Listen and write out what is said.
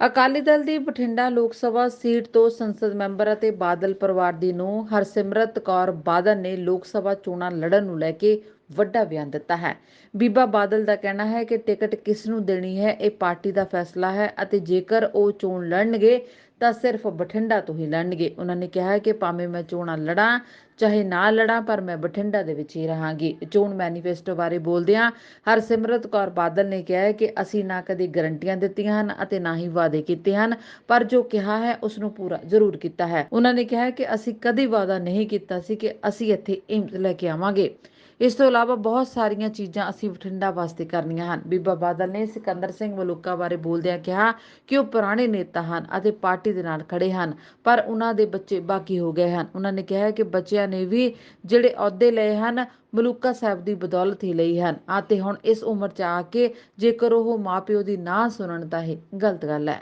ਅਕਾਲੀ ਦਲ ਦੀ ਬਠਿੰਡਾ ਲੋਕ ਸਭਾ ਸੀਟ ਤੋਂ ਸੰਸਦ ਮੈਂਬਰ ਅਤੇ ਬਾਦਲ ਪਰਿਵਾਰ ਦੀ ਨੂੰ ਹਰਸਿਮਰਤ ਕੌਰ ਬਾਦਲ ਨੇ ਲੋਕ ਸਭਾ ਚੋਣਾਂ ਲੜਨ ਨੂੰ ਲੈ ਕੇ ਵੱਡਾ ਬਿਆਨ ਦਿੱਤਾ ਹੈ। ਬੀਬਾ ਬਾਦਲ ਦਾ ਕਹਿਣਾ ਹੈ ਕਿ ਟਿਕਟ ਕਿਸ ਨੂੰ ਦੇਣੀ ਹੈ, ਇਹ ਪਾਰਟੀ ਦਾ ਫੈਸਲਾ ਹੈ ਅਤੇ ਜੇਕਰ ਉਹ ਚੋਣ ਲੜਨਗੇ ਤਾਂ ਸਿਰਫ ਬਠਿੰਡਾ ਤੋਂ ਹੀ ਲੜਨਗੇ। ਉਹਨਾਂ ਨੇ ਕਿਹਾ ਕਿ ਭਾਵੇਂ ਮੈਂ ਚੋਣਾਂ ਲੜਾਂ, ਚਾਹੇ ਨਾ ਲੜਾਂ, ਪਰ ਮੈਂ ਬਠਿੰਡਾ ਦੇ ਵਿੱਚ ਹੀ ਰਹਾਂਗੀ। ਚੋਣ ਮੈਨੀਫੈਸਟੋ ਬਾਰੇ ਬੋਲਦਿਆਂ ਹਰਸਿਮਰਤ ਕੌਰ ਬਾਦਲ ਨੇ ਕਿਹਾ ਕਿ ਅਸੀਂ ਨਾ ਕਦੇ ਗਰੰਟੀਆਂ ਦਿੱਤੀਆਂ ਹਨ ਅਤੇ ਨਾ ਹੀ ਵਾਅਦੇ ਕੀਤੇ ਹਨ, ਪਰ ਜੋ ਕਿਹਾ ਹੈ ਉਸ ਨੂੰ ਪੂਰਾ ਜ਼ਰੂਰ ਕੀਤਾ ਹੈ। ਉਹਨਾਂ ਨੇ ਕਿਹਾ ਕਿ ਅਸੀਂ ਕਦੇ ਵਾਅਦਾ ਨਹੀਂ ਕੀਤਾ ਸੀ ਕਿ ਅਸੀਂ ਇੱਥੇ ਏਮਸ ਲੈ ਕੇ ਆਵਾਂਗੇ। ਇਸ ਤੋਂ ਇਲਾਵਾ ਬਹੁਤ ਸਾਰੀਆਂ ਚੀਜ਼ਾਂ ਅਸੀਂ ਬਠਿੰਡਾ ਵਾਸਤੇ ਕਰਨੀਆਂ ਹਨ। ਬੀਬਾ ਬਾਦਲ ਨੇ ਸਿਕੰਦਰ ਸਿੰਘ ਮਲੂਕਾ ਬਾਰੇ ਬੋਲਦਿਆਂ ਕਿਹਾ ਕਿ ਉਹ ਪੁਰਾਣੇ ਨੇਤਾ ਹਨ ਅਤੇ ਪਾਰਟੀ ਦੇ ਨਾਲ ਖੜੇ ਹਨ, ਪਰ ਉਹਨਾਂ ਦੇ ਬੱਚੇ ਬਾਕੀ ਹੋ ਗਏ ਹਨ। ਉਹਨਾਂ ਨੇ ਕਿਹਾ ਕਿ ਬੱਚਿਆਂ ਨੇ ਵੀ ਜਿਹੜੇ ਅਹੁਦੇ ਲਏ ਹਨ, ਮਲੂਕਾ ਸਾਹਿਬ ਦੀ ਬਦੌਲਤ ਹੀ ਲਈ ਹਨ। ਅਤੇ ਹੁਣ ਇਸ ਉਮਰ 'ਚ ਆ ਕੇ ਜੇਕਰ ਉਹ ਮਾਪਿਓ ਦੀ ਨਾ ਸੁਣਨ ਤਾਂ ਇਹ ਗਲਤ ਗੱਲ ਹੈ।